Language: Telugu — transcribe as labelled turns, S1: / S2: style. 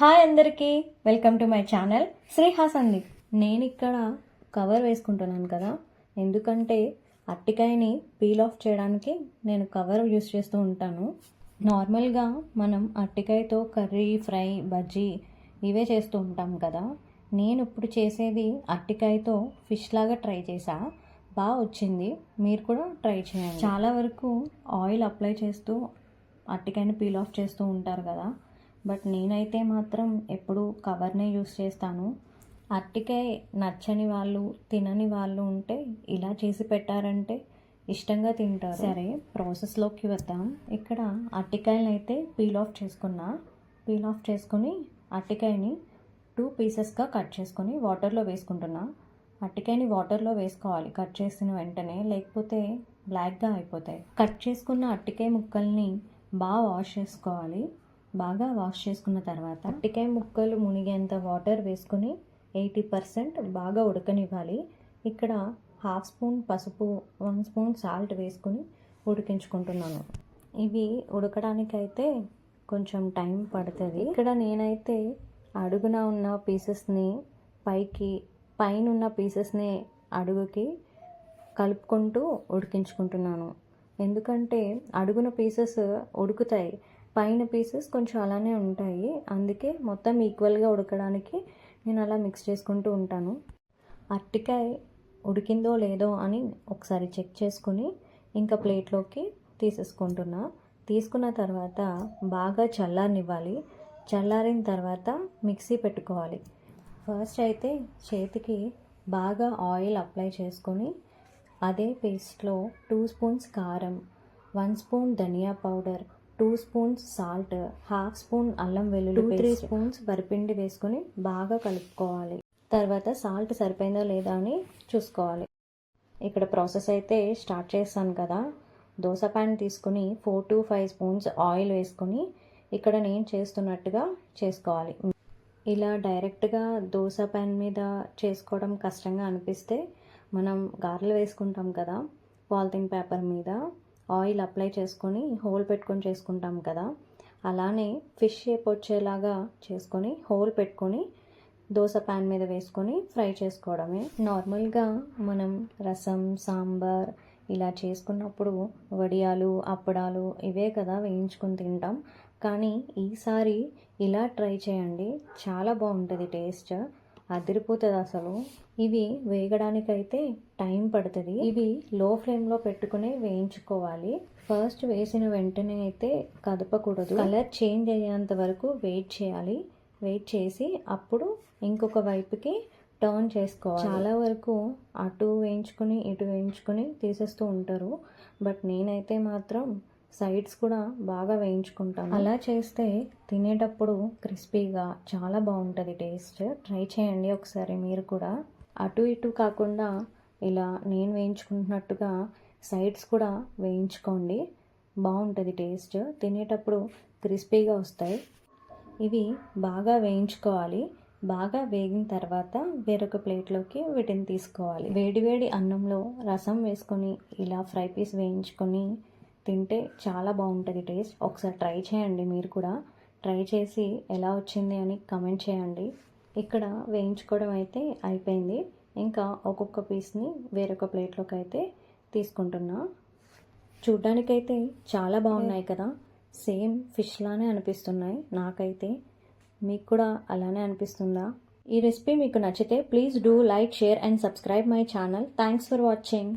S1: హాయ్ అందరికీ welcome to my channel Sriha Sandeep. నేను ఇక్కడ కవర్ వేసుకుంటున్నాను కదా ఎందుకంటే అట్టికాయని పీల్ ఆఫ్ చేయడానికి నేను కవర్ యూస్ చేస్తూ ఉంటాను. నార్మల్గా మనం అట్టికాయతో కర్రీ ఫ్రై బజ్జీ ఇవే చేస్తూ ఉంటాం కదా. నేను ఇప్పుడు చేసేది అట్టికాయతో ఫిష్ లాగా ట్రై చేసా బాగా వచ్చింది. మీరు కూడా ట్రై చేయండి. చాలా వరకు ఆయిల్ అప్లై చేస్తూ అట్టికాయని పీల్ ఆఫ్ చేస్తూ ఉంటారు కదా. బట్ నేనైతే మాత్రం ఎప్పుడు కవర్నే యూస్ చేస్తాను. అట్టికాయ నచ్చని వాళ్ళు తినని వాళ్ళు ఉంటే ఇలా చేసి పెట్టారంటే ఇష్టంగా తింటారు. సరే ప్రాసెస్లోకి వద్దాం. ఇక్కడ అట్టికాయలు అయితే పీల్ ఆఫ్ చేసుకున్నా. పీల్ ఆఫ్ చేసుకుని అట్టికాయని టూ పీసెస్గా కట్ చేసుకొని వాటర్లో వేసుకుంటున్నా. అట్టికాయని వాటర్లో వేసుకోవాలి కట్ చేసిన వెంటనే. లేకపోతే బ్లాక్గా అయిపోతాయి. కట్ చేసుకున్న అట్టికాయ ముక్కల్ని బాగా వాష్ చేసుకోవాలి. బాగా వాష్ చేసుకున్న తర్వాత అట్టికాయ ముక్కలు మునిగేంత వాటర్ వేసుకొని ఎయిటీ పర్సెంట్ బాగా ఉడకనివ్వాలి. ఇక్కడ హాఫ్ స్పూన్ పసుపు వన్ స్పూన్ సాల్ట్ వేసుకొని ఉడికించుకుంటున్నాను. ఇవి ఉడకడానికైతే కొంచెం టైం పడుతుంది. ఇక్కడ నేనైతే అడుగున ఉన్న పీసెస్ని పైకి పైన ఉన్న పీసెస్ని అడుగుకి కలుపుకుంటూ ఉడికించుకుంటున్నాను. ఎందుకంటే అడుగున పీసెస్ ఉడుకుతాయి. పైన పీసెస్ కొంచెం అలానే ఉంటాయి. అందుకే మొత్తం ఈక్వల్గా ఉడకడానికి నేను అలా మిక్స్ చేసుకుంటూ ఉంటాను. అరటికాయ ఉడికిందో లేదో అని ఒకసారి చెక్ చేసుకుని ఇంకా ప్లేట్లోకి తీసేసుకుంటున్నా. తీసుకున్న తర్వాత బాగా చల్లారనివ్వాలి. చల్లారిన తర్వాత మిక్సీ పెట్టుకోవాలి. ఫస్ట్ అయితే చేతికి బాగా ఆయిల్ అప్లై చేసుకొని అదే పేస్ట్లో టూ స్పూన్స్ కారం one spoon dhania powder two spoons salt half spoon అల్లం వెల్లుల్లి టూ త్రీ స్పూన్స్ వరిపిండి వేసుకొని బాగా కలుపుకోవాలి. తర్వాత సాల్ట్ సరిపోయిందో లేదా అని చూసుకోవాలి. ఇక్కడ ప్రాసెస్ అయితే స్టార్ట్ చేస్తాను కదా. దోశ ప్యాన్ తీసుకుని four to five spoons oil వేసుకొని ఇక్కడ నేను చేస్తున్నట్టుగా చేసుకోవాలి. ఇలా డైరెక్ట్గా దోశ ప్యాన్ మీద చేసుకోవడం కష్టంగా అనిపిస్తే మనం గారెలు వేసుకుంటాం కదా పాలిథిన్ పేపర్ మీద. ఆయిల్ అప్లై చేసుకొని హోల్ పెట్టుకొని చేసుకుంటాం కదా. అలానే ఫిష్ షేప్ వచ్చేలాగా చేసుకొని హోల్ పెట్టుకొని దోశ ప్యాన్ మీద వేసుకొని ఫ్రై చేసుకోవడమే. నార్మల్గా మనం రసం సాంబార్ ఇలా చేసుకున్నప్పుడు వడియాలు అప్పడాలు ఇవే కదా వేయించుకొని తింటాం. కానీ ఈసారి ఇలా ట్రై చేయండి. చాలా బాగుంటుంది టేస్ట్. అదిరిపోతుంది అసలు. ఇవి వేగడానికైతే టైం పడుతుంది. ఇవి లో ఫ్లేమ్లో పెట్టుకుని వేయించుకోవాలి. ఫస్ట్ వేసిన వెంటనే అయితే కదపకూడదు. కలర్ చేంజ్ అయ్యేంత వరకు వెయిట్ చేయాలి. వెయిట్ చేసి అప్పుడు ఇంకొక వైపుకి టర్న్ చేసుకోవాలి. చాలా వరకు అటు వేయించుకుని ఇటు వేయించుకుని తీసేస్తూ ఉంటారు. బట్ నేనైతే మాత్రం సైడ్స్ కూడా బాగా వేయించుకుంటాను. అలా చేస్తే తినేటప్పుడు క్రిస్పీగా చాలా బాగుంటుంది టేస్ట్. ట్రై చేయండి ఒకసారి మీరు కూడా. అటు ఇటు కాకుండా ఇలా నేను వేయించుకుంటున్నట్టుగా సైడ్స్ కూడా వేయించుకోండి. బాగుంటుంది టేస్ట్. తినేటప్పుడు క్రిస్పీగా వస్తాయి. ఇవి బాగా వేయించుకోవాలి. బాగా వేగిన తర్వాత వేరొక ప్లేట్లోకి వీటిని తీసుకోవాలి. వేడివేడి అన్నంలో రసం వేసుకొని ఇలా ఫ్రై పీస్ వేయించుకొని తింటే చాలా బాగుంటుంది టేస్ట్. ఒకసారి ట్రై చేయండి మీరు కూడా. ట్రై చేసి ఎలా వచ్చింది అని కమెంట్ చేయండి. ఇక్కడ వేయించుకోవడం అయితే అయిపోయింది. ఇంకా ఒక్కొక్క పీస్ని వేరొక ప్లేట్లోకి అయితే తీసుకుంటున్నా. చూడ్డానికైతే చాలా బాగున్నాయి కదా. సేమ్ ఫిష్లానే అనిపిస్తున్నాయి నాకైతే. మీకు కూడా అలానే అనిపిస్తుందా? ఈ రెసిపీ మీకు నచ్చితే please do like share and subscribe my channel. Thanks for watching.